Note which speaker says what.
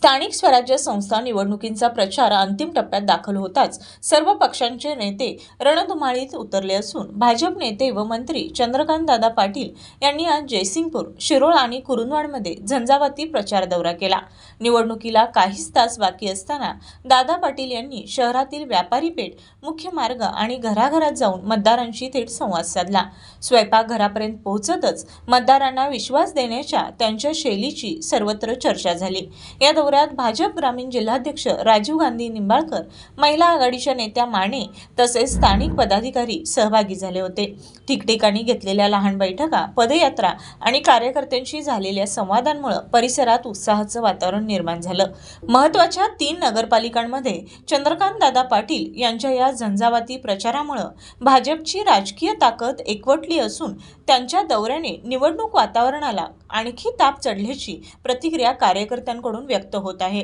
Speaker 1: स्थानिक स्वराज्य संस्था निवडणुकींचा प्रचार अंतिम टप्प्यात दाखल होताच सर्व पक्षांचे नेते रणधुमाळीत उतरले असून भाजप नेते व मंत्री चंद्रकांत दादा पाटील यांनी आज जयसिंगपूर शिरोळ आणि कुरुंदवाडमध्ये झंझावाती प्रचार दौरा केला. निवडणुकीला काहीच तास बाकी असताना दादा पाटील यांनी शहरातील व्यापारी पेठ मुख्य मार्ग आणि घराघरात जाऊन मतदारांशी थेट संवाद साधला. स्वयंपाक घरापर्यंत पोहोचतच मतदारांना विश्वास देण्याच्या त्यांच्या शैलीची सर्वत्र चर्चा झाली. या दौऱ्यात भाजप ग्रामीण जिल्हाध्यक्ष राजीव गांधी निंबाळकर महिला आघाडीच्या नेत्या माने तसेच स्थानिक पदाधिकारी सहभागी झाले होते. ठिकठिकाणी घेतलेल्या लहान बैठका पदयात्रा आणि कार्यकर्त्यांशी झालेल्या संवादांमुळे परिसरात उत्साहाचं वातावरण निर्माण झालं. महत्त्वाच्या तीन नगरपालिकांमध्ये चंद्रकांत दादा पाटील यांच्या या झंझावाती प्रचारामुळे भाजपची राजकीय ताकद एकवटली असून त्यांच्या दौऱ्याने निवडणूक वातावरणाला आणखी ताप चढल्याची प्रतिक्रिया कार्यकर्त्यांकडून व्यक्त होत आहे.